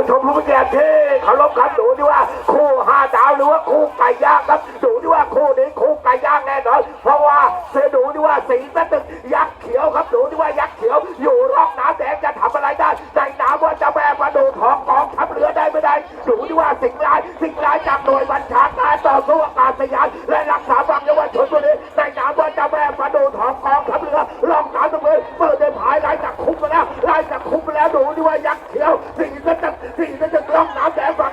ผู้ชมผู้มีเกียรติที่เคารพครับดูที่ว่าคู่ห้าดาวหรือว่าคู่ไก่ย่างครับดูที่ว่าคู่นี้คู่ไก่ย่างแน่นอนเพราะว่าเสือดูที่ว่าสีสะตึกยักษ์เขียวครับดูที่ว่ายักษ์เขียว อยู่รองน้ำแดงจะทำอะไรได้ในน้ำว่าจะแบกมาดูทองกองทัพเรือได้ไม่ได้ดูที่ว่าสิ่งร้ายสิ่งร้ายจากหน่วยบัญชาการต่อสู้อากาศยานและรักษาฝั่งจังหวัดชลบุรีในน้ำว่าจะแบกมาดูทองกองทัพเรือร่องน้ำตรงนี้เปิดได้ผายไล่จากคุกมาแล้วไล่จากคุกมาแล้วดูที่ว่ายักษ์เขียวสีสะตึกสีสะตึกร่องน้ำแดงฝั่ง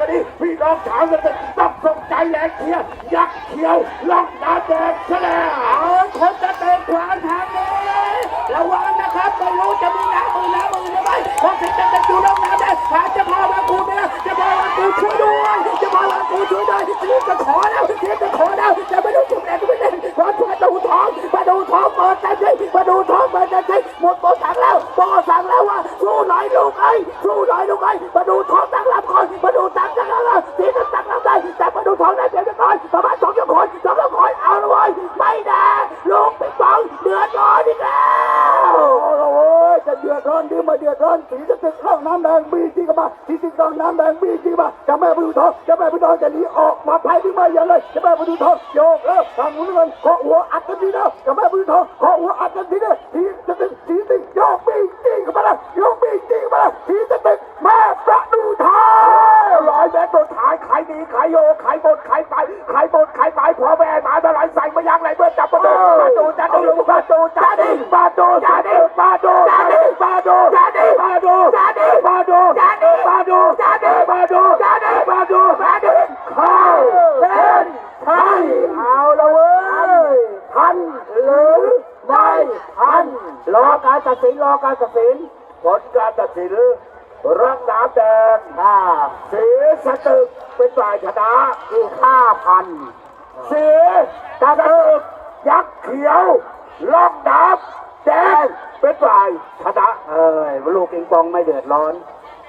น้องชาวสะต้องสงใจแรงเชียร์ยักษ์เขียวร่องน้ำแดงซะแล้วเอาคนจะเตะขวางทางนี้ระวังนะครับไม่รู้จะมีน้ำมือน้ำมือหรือไม่เพราะสิ่งจะอยู่ลงน้ำได้หาจะพามาคูไม่ได้จะพามาคูช่วยด้วยจะพามาคูช่วยด้วยทีมจะขอแล้วทีมจะขอแล้วจะไม่รู้จุดไหนก็ไม่ได้เพราะประตูท้องประตูท้องเปิดแต่ที่ประตูท้องเปิดแต่ที่หมดโปสั่งแล้วโปสั่งแล้วว่าสู้หน่อยลูกไอ้สู้หน่อยลูกไอ้ประตูท้องตั้งรับก่อนประตูตั้ง ตั้งรับทีมตั้งรับได้แต่ประตูทองได้เพียงแค่น้อยประมาณสองชั่วโมงสองชั่วโมงเอาละเว้ยไม่ได้ลูกปิงปองเดือดร้อนอีกแล้วโอ้ยจะเดือดร้อนดีมาเดือดร้อนสีจะติดร่องน้ำแดงบีจีกันมาสีติดร่องน้ำแดงบีจีมาจะแม่ประตูทองจะแม่ประตูทองจะหนีออกมาภายที่ไม่อย่าเลยจะแม่ประตูทองโยกเลิกทางนู้นเงินเคาหัวอัดกันทีเนะจะแม่ประตูทองเคาหัวอัดกันทีเนะสีจะติดสีติดโยกบีจีกันมาละโยกบีจีกันมาละสีจะติดแม่ประตูทอง ร้อยแม่ตัวท้ายขาย ดีขายโยขายบนขายไปขายบนขายไปพอแม่มาเท่าไหรใส่มายังไรเมื่อจับประตูประตูจะดูประตูจะดีประตูจะดีประตูจะดีประตูจะดีประตูจะดีประตูจะดีประตูจะดีประตูจะดีประตูจะดีเข้าเส้นชัยเอาละเว้ยทันหรือไม่ทันรอการตัดสินรอการตัดสินผลการตัดสิน ร่องน้ำแดงอ่าสีสตึกเป็นฝ่ายชนะอีกห้าพันสีตะตึกยักษ์เขียวล่องน้ำแดงเป็นฝ่ายชนะเอ้ยลูกปิงปองไม่เดือดร้อน